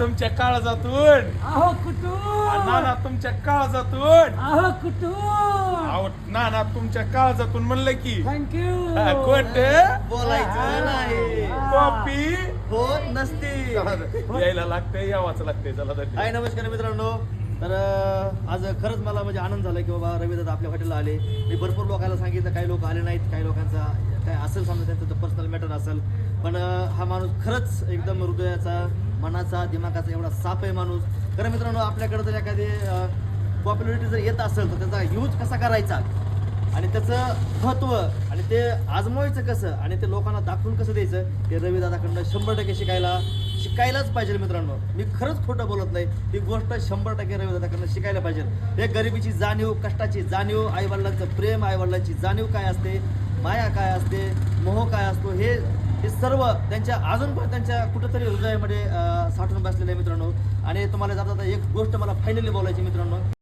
तुमच्या काळजातून. अहो नाना तुमच्या काळजातून. अहो कुठून? अहो नाना तुमच्या काळजातून म्हणलं की. थँक्यू हा, कोट बोलायचं नाही. कॉपी? होत नसते. यायला लागतंय यावाच लागतंय चला तर. हाय नमस्कार मित्रांनो. तर अं, आज खरंच मला म्हणजे आनंद झाला की बाबा रविदादा आपल्या हॉटेलला आले. मी भरपूर लोकांना सांगितलं काही लोक आले नाहीत काही लोकांचा काय असेल समजा त्यांचं पर्सनल मॅटर असेल. पण अं, हा माणूस खरंच एकदम हृदयाचा मनाचा दिमागाचा एवढा साफ आहे माणूस. खरं मित्रांनो आपल्याकडे जर एखादी पॉप्युलरिटी जर येत असेल तर त्याचा यूज कसा करायचा? आणि त्याचं महत्त्व आणि ते आजमावायचं कसं? आणि ते लोकांना दाखवून कसं द्यायचं? ते रवीदादाकडनं शंभर टक्के शिकायला शिकायलाच पाहिजे मित्रांनो. मी खरंच खोटं बोलत नाही. ही गोष्ट शंभर टक्के रवीदादाकडनं शिकायला पाहिजे. हे गरिबीची जाणीव कष्टाची जाणीव आईवडिलांचं प्रेम आईवडिलांची जाणीव काय असते? माया काय असते? मोह काय असतो? हे हे सर्व त्यांच्या अजून पण त्यांच्या कुठंतरी हृदयामध्ये साठून बसलेले मित्रांनो. आणि तुम्हाला जाता एक गोष्ट मला फायनली बोलायची मित्रांनो.